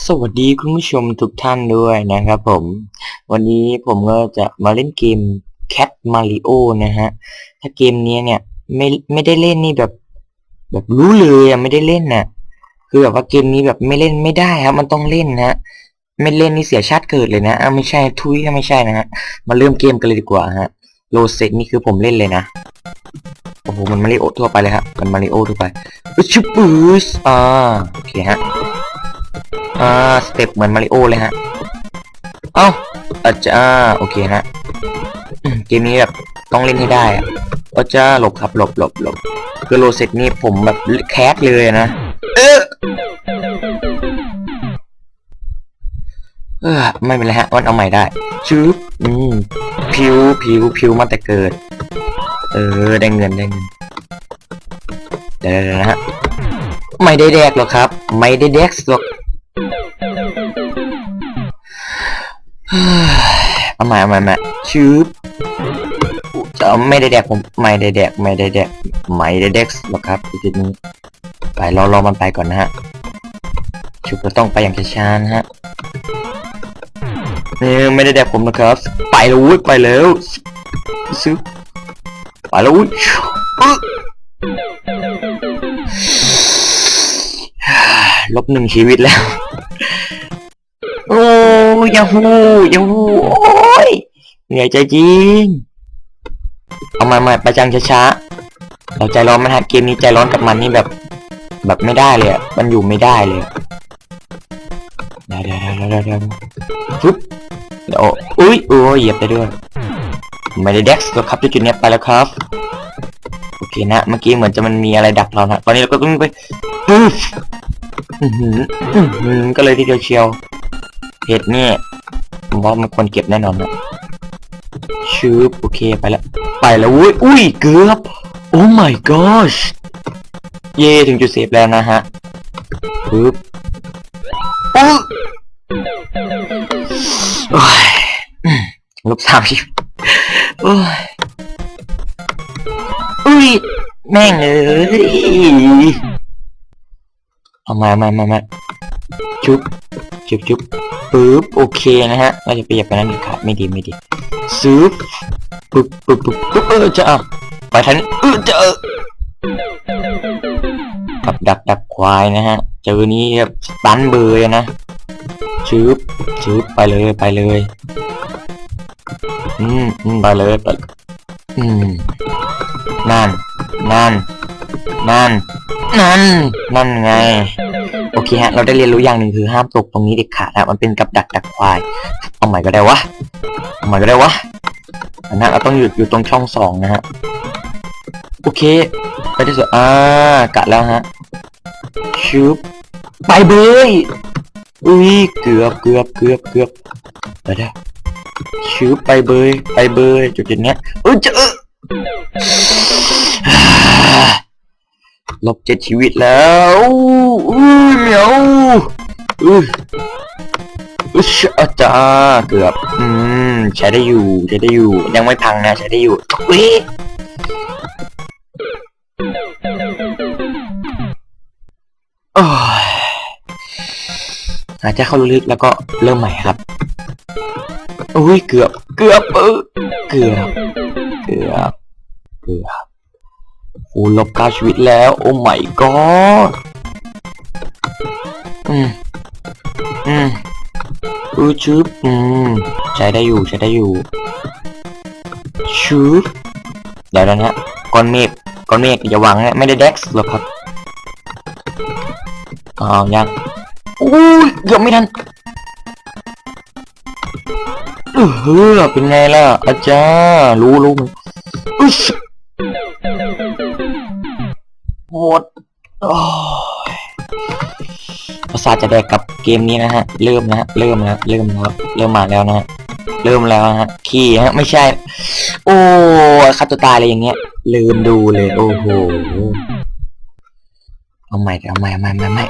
สวัสดีคุณผู้ชมทุกท่านด้วยนะครับผม วันนี้ผมก็จะมาเล่นเกม Cat Mario นะฮะ ถ้าเกมนี้เนี่ยไม่ไม่ได้เล่นนี่แบบ แบบรู้เลยอะไม่ได้เล่นน่ะคือแบบว่าเกมนี้แบบไม่เล่นไม่ได้ครับ มันต้องเล่นนะฮะไม่เล่นนี่เสียชาติเกิดเลยนะอ้าไม่ใช่ทุยไม่ใช่นะฮะมาเริ่มเกมกันเลยดีกว่าฮะโลเซตนี่คือผมเล่นเลยนะโอ้โหมันมาริโอทั่วไปเลยฮะมันมาริโอทั่วไปอุ๊ยชิบปืสอ่าโอเคฮะ อ่าสเต็ปเหมือนมาริโอเลยฮะ เอ้าอาจารโอเคฮะเกมนี้แบบต้องเล่นให้ได้อะอาจารหลบครับหลบหลบหลบคือโลเซตนี่ผมแบบแคสเลยนะ เออเออไม่เป็นไรฮะวันเอาใหม่ได้ชืบอืมผิวผิวผิวมาแต่เกิด เออได้เงินได้เงินเดี๋ยวๆๆนะฮะไม่ได้แดกหรอกครับ ไม่ได้แดกหรอก เอาใหม่เอาใหม่เอาใหม่ชืบจะไม่ได้แดกผมไม่ได้แดกไม่ได้แดกไม่ได้แดกหรอกครับทีนี้ไปรอรอมันไปก่อนนะฮะชุบเราต้องไปอย่างช้าๆนะฮะนี่ไม่ได้แดกผมนะครับ ไปแล้ววุ้ยไปแล้วซึบไปแล้ววุ้ยลบหนึ่งชีวิตแล้ว โอ้ยยาฮูยาฮูโอ้ยเหนื่อยใจจริง เอามาใหม่ประจังช้าๆเราใจร้อนมันฮะเกมนี้ใจร้อนกับมันนี่แบบ แบบไม่ได้เลยอะมันอยู่ไม่ได้เลยเดี๋ยวเดี๋ยวเดี๋ยวเดี๋ยวเดี๋ยวฟึบเดี๋ยวอุ้ยโอ้ยเหยียบไปด้วยไม่ได้เด็กส์แล้วครับจุดๆนี้ไปแล้วครับโอเคนะเมื่อกี้เหมือนจะมันมีอะไรดักเรานะตอนนี้เราก็ต้องไปปึ๊บอื้อหืออื้อหือก็เลยทีเดียวเชียว เห็ดนี่ยผมว่ามันควรเก็บแน่นอนนะชืบโอเคไปแล้วไปแล้วอุ้ยอุ้ยเกือบโอ้ my gosh เย่ถึงจุดเซฟแล้วนะฮะปึ๊บปึ๊บโอ้ยลบสามชีวิตโอ้ยอุ้ยแม่งเอ้ยเอามามามามาชุบชุบชุบ ปึ๊บโอเคนะฮะเราจะไปเหยียบไปนั้นดีครับไม่ดีไม่ดีซึบปึ๊บปึ๊บปึ๊บปึ๊บเออจะเอไปทันเออจะเออกับดักดักควายนะฮะเจอนี้แบบสตันเบอร์เลยนะชื้บชืบไปเลยไปเลยอืมอืมไปเลยไปอืมนั่นนั่น นั่น นั่น นั่นไง โอเคฮะ เราได้เรียนรู้อย่างหนึ่งคือห้ามตกตรงนี้เด็ดขาดนะมันเป็นกับดักดักควาย เอาใหม่ก็ได้วะ เอาใหม่ก็ได้วะอันนั้นเราต้องหยุดอยู่ตรงช่องสองนะฮะ โอเค ไปที่สุด อ่ากะแล้วฮะชุบไปเบยอุ้ย เกือบเกือบเกือบเกือบเดี๋ยวเดี๋ยวชุบไปเบย ไปเบย จุดจุดเนี้ยเออเจอ ลบเจ็ดชีวิตแล้วอุ้ยเหมียวอุ้อุ้ยอาจาเกือบ อืม ใช้ได้อยู่ใช้ได้อยู่ ยังไม่พังนะใช้ได้อยู่อุ้ยโอ้ยหายใจเข้าลึกๆแล้วก็เริ่มใหม่ครับอุ้ยเกือบ เกือบเออเกือบ เกือบ เกือบ โอ้ลบเก้าชีวิตแล้ว โอ้ my god อืมอืมอือชืบอืมใช้ได้อยู่ใช้ได้อยู่ชืบเดี๋ยวนะฮะก้อนเมฆก้อนเมฆอย่าหวังนะไม่ได้เด็กส์หรอกครับอ้าวยังอุ้ยเกือบไม่ทันเออเป็นไงล่ะอาจารย์รู้รู้มั้ย หมดประสาทจะแดกกับเกมนี้นะฮะ เริ่มนะฮะ เริ่มแล้วเริ่มแล้วเริ่มมาแล้วนะฮะ เริ่มแล้วฮะ ขี้ฮะ ไม่ใช่ โอ้ฆ่าตัวตายอะไรอย่างเงี้ย ลืมดูเลย โอ้โห เอาใหม่เอาใหม่เอาใหม่เอาใหม่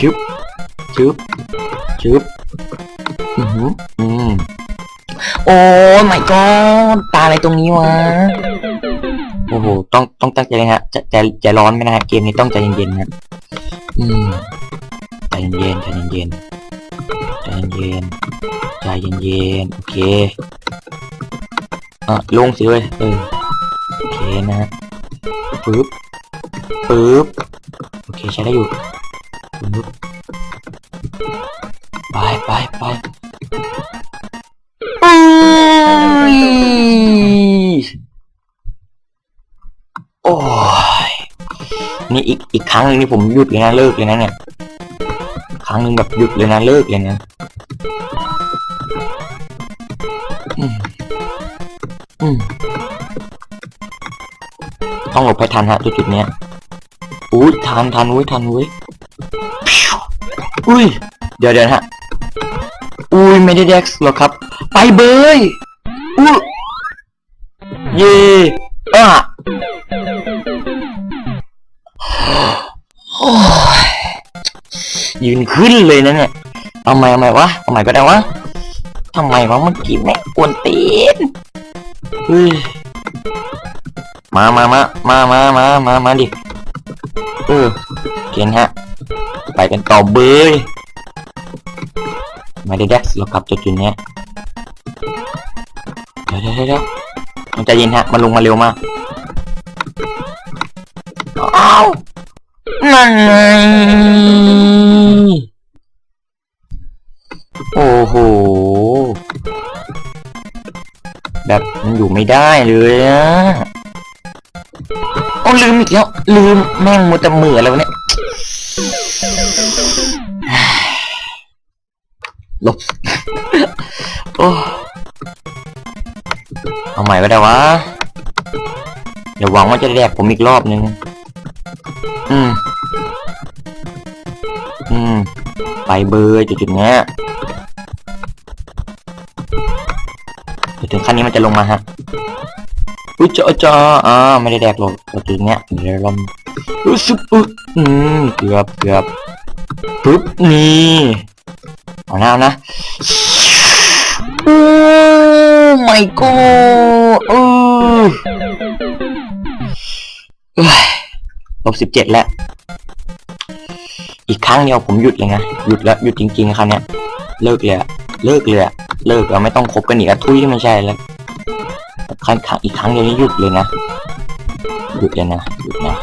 ชึบชึบชึบอือหืออืมโอ้ไม่ก็ตาอะไรตรงนี้วะ โอ้โห ต้องต้องตั้งใจเลยฮะจะใจใจร้อนไหม่ได้ฮะเกมนี้ต้องใจเย็นๆนะอืมใจเย็นๆใจเย็นๆใจเย็นๆใจเย็นๆโอเคอะลงสิเว้ยเออโอเคนะฮะปึ๊บปึ๊บโอเคใช้ได้อยู่ปึ๊บไปไปไป นี่อีกอีกครั้งหนึงนี่ผมหยุดเลยนะเลิกเลยนะเนี่ยครั้งหนึ่งแบบหยุดเลยนะเลิกเลยนะต้องหลบให้ทันฮะจุดๆเนี้ยอุ้ยทันทันอุ้ยทันอุ้ยอุ้ย เดี๋ยวเดี๋ยวนะฮะ อุ้ยไม่ได้แดกหรอกครับ ไปเบยอุ้ยเย่อะ ยืนขึ้นเลยนะเนี่ย เอาใหม่เอาใหม่วะ เอาใหม่ก็ได้วะทำไมวะเมื่อกี้แม่งกวนตีนเฮ้ยมามามามามามามามาดิ เออเกณฑ์ฮะ ไปกันต่อเบยไม่ได้แดกเรากลับจุดจุดเนี้ยเดี๋ยวเดี๋ยวเดี๋ยวต้อใจเย็นฮะ มันลงมาเร็วมากอ้าวนั่นไง โอ้โห แบบมันอยู่ไม่ได้เลยอะโอ้ลืมอีกแล้ว ลืมแม่งมัวแต่มืออะไรวะเนี่ย ลบ โอ้ เอาใหม่ก็ได้วะ เดี๋ยวหวังว่าจะแดกผมอีกรอบนึง อืม อืม ไปเบยจุดๆเนี้ย ถึงขั้นนี้มันจะลงมาฮะอุ้ยจาะจออ่าไม่ได้แดกหรอกจุดๆเนี้ยเดี๋ยวเราอุ้ยซุปอุ๊อืมเกือบเกือบปึ๊บนี่เอาหน้านะโอ้ไม่ก็เออเอ้ยลบสิบเจ็ดแล้ว อีกครั้งเดียวผมหยุดเลยนะ หยุดแล้ว หยุดจริงๆครั้งเนี้ย เลิกเลยอะ เลิกเลยอะเลิกแล้วไม่ต้องคบกันอีกอะทุยที่ไม่ใช่แล้วครั้งครั้งอีกครั้งเดียวนี้หยุดเลยนะหยุดเลยนะหยุดนะ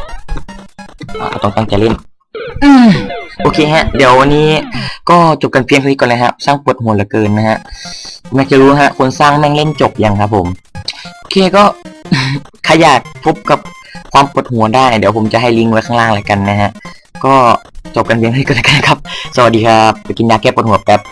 อะต้องตั้งใจเล่นอืมโอเคฮะ เดี๋ยววันนี้ก็จบกันเพียงเท่านี้ก่อนเลยฮะสร้างปวดหัวเหลือเกินนะฮะผมอยากจะรู้ฮะ คนสร้างแม่งเล่นจบยังครับผม โอเคก็ใครอยากพบกับความปวดหัวได้ เดี๋ยวผมจะให้ลิงก์ไว้ข้างล่างเลยกันนะฮะ ก็จบกันเพียงเท่านี้ก่อนแล้วกันครับ สวัสดีครับ ไปกินยาแก้ปวดหัวแป๊บ